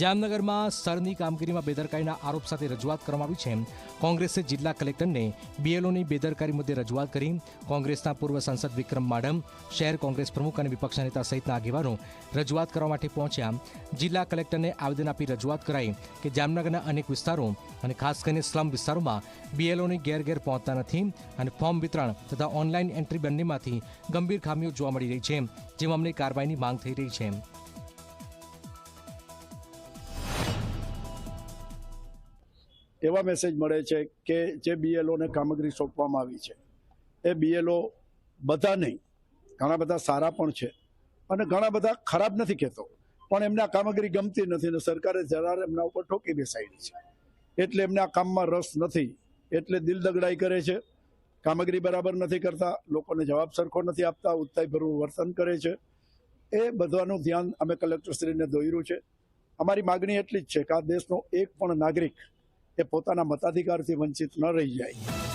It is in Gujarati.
જામનગરમાં સરની કામગીરીમાં બેદરકારીના આરોપ સાથે રજૂઆત કરવામાં આવી છે. કોંગ્રેસે જિલ્લા કલેક્ટરને બીએલઓની બેદરકારી મુદ્દે રજૂઆત કરી. કોંગ્રેસના પૂર્વ સાંસદ વિક્રમ માડમ, શહેર કોંગ્રેસ પ્રમુખ અને વિપક્ષના નેતા સહિતના આગેવાનો રજૂઆત કરવા માટે પહોંચ્યા. જિલ્લા કલેક્ટરને આવેદન આપી રજૂઆત કરાઈ કે જામનગરના અનેક વિસ્તારો અને ખાસ કરીને સ્લમ વિસ્તારોમાં બીએલઓની ઘેર ઘેર પહોંચતા નથી અને ફોર્મ વિતરણ તથા ઓનલાઈન એન્ટ્રી બંનેમાંથી ગંભીર ખામીઓ જોવા મળી રહી છે, જેમાં અમને કાર્યવાહીની માંગ થઈ રહી છે. એવા મેસેજ મળે છે કે જે બીએલઓને કામગીરી સોંપવામાં આવી છે. એ બીએલઓ બધા નહીં, ઘણા બધા સારા પણ છે અને ઘણા બધા ખરાબ નથી કહેતો, પણ એમને આ કામગીરી ગમતી નથી અને સરકારે જરા એમના ઉપર ઠોકી બેસાડી છે. એટલે એમને આ કામમાં રસ નથી, એટલે દિલ દગડાઈ કરે છે, કામગીરી બરાબર નથી કરતા, લોકોને જવાબ સરખો નથી આપતા ઉત્સાહીભરું વર્તન કરે છે. એ બધાનું ધ્યાન અમે કલેક્ટરશ્રીને દોર્યું છે. અમારી માગણી એટલી જ છે કે આ દેશનો એક પણ નાગરિક એ પોતાના મતાધિકારથી વંચિત ન રહી જાય.